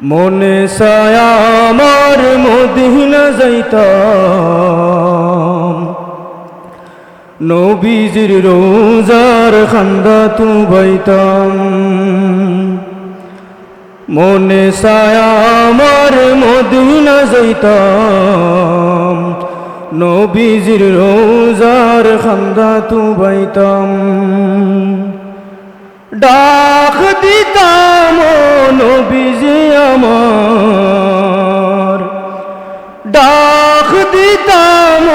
মনে সায়া আমার মদিনা যাইতাম। নবীজির রোজার খান্দা তু বাইতাম মনে সায়া আমার মদিনা যাইতাম। নবীজির রোজার খান্দা তু বাইতাম ডাক দিতাম নবীজি আমার। ডাক দিতাম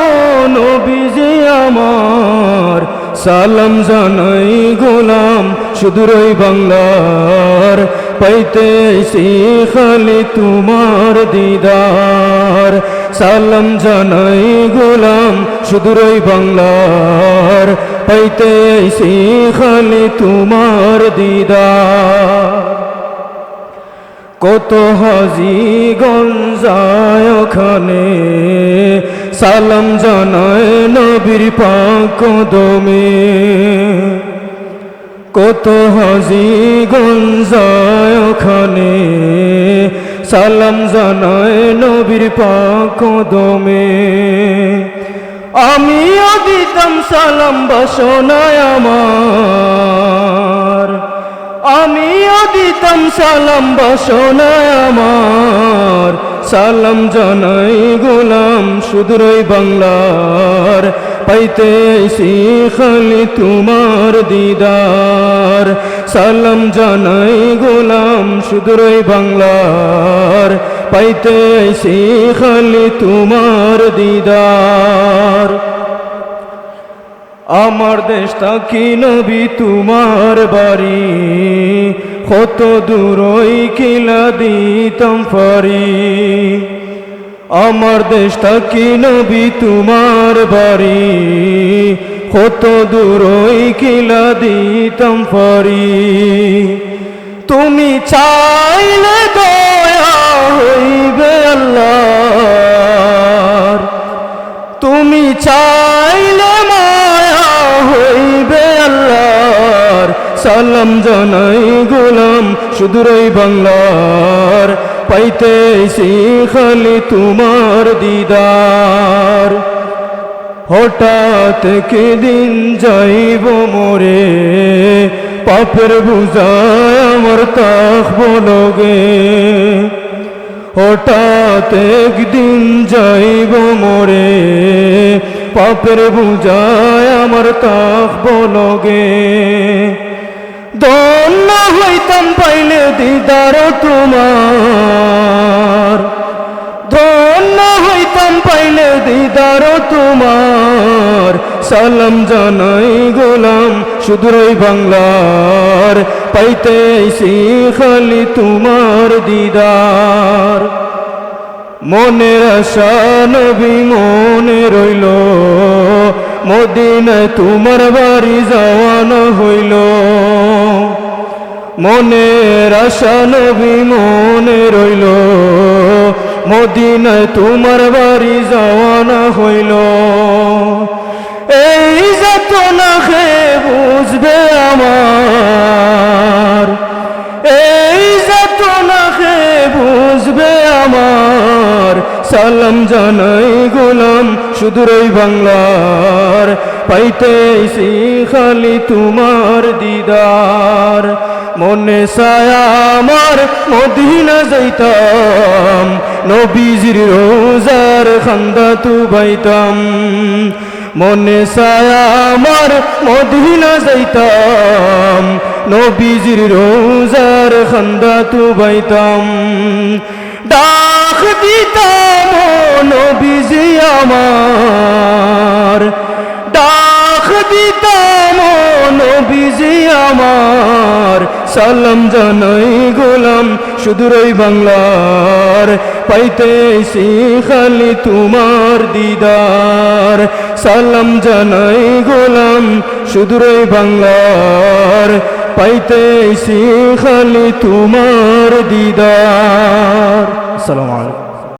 নবীজি আমার। সালাম জানাই গোলাম সুদূরই বাংলার। পাইতে খালি তোমার দিদার। সালাম জানাই গোলাম সুদূরই বাংলার। পাইতে খালি তোমার দিদার। কত হাজি গঞ্জায় ওখানে সালাম জানায় নবীর পাক দমে। কত হাজি গঞ্জায় ওখানে সালাম জানায় নবীর পাক দমে। আমিও দিতাম সালাম বাসনায় আমার। আমিও দিতাম সালাম বাসনায় আমার। সালাম জানাই গোলাম সুদূরই বাংলার। পাইতে খালি তোমার দিদার। সালাম জানাই গোলাম সুদূরই বাংলার। পাইতে খালি তোমার দিদার। আমার দেশটা কি নবী তোমার বাড়ি? কত দূরই কিলা দিতাম ফারি আমার দেশটা কি নবী তোমার বাড়ি? কত দূরই কিলা দিতাম ফারি তুমি চাইলে দয়া সালাম জানাই গোলাম সুদূরই বাংলার পাইতে খালি তোমার দিদার। হঠাৎ কে দিন যাইব মোরে, পাপের বুঝায় আমার তাক বলগে। হঠাৎ একদিন যাইব মোরে, পাপের বুঝায় আমার তাক বলগে। দন্য হইতাম পাইলে দিদার তোমার। ধন্য হইতাম পাইলে দিদার তোমার। সালাম জানাই গোলাম সুদূরই বাংলার। পাইতে খালি তোমার দিদার। মনের আশা নবী মনে রইল। মদিনায় তোমার বাড়ি যাওয়ানো হইল। মনের আশা নবী মনে রইল। মদিনায় তোমার বাড়ি যাওয়ানা হইল। এই যত না খে বুঝবে আমার, এই যত না খে বুঝবে আমার, সালাম জানাই গোলাম সুদূরই বাংলার পাইতে খালি তোমার দিদার। মনে সায়া আমার মদিনা যাইতাম। নবীজির রোজার খান্দা তু বাইতাম। মনে সায়া আমার মদিনা যাইতাম। নবীজির রোজার খান্দা তু বাইতাম। ডাক দিতাম নবীজি আমার। সালাম জানাই গোলাম সুদূরই বাংলার পাইতে খালি তোমার দিদার। সালাম জানাই গোলাম সুদূরই বাংলার পাইতে খালি তোমার দিদার। সালাম আলাইকুম।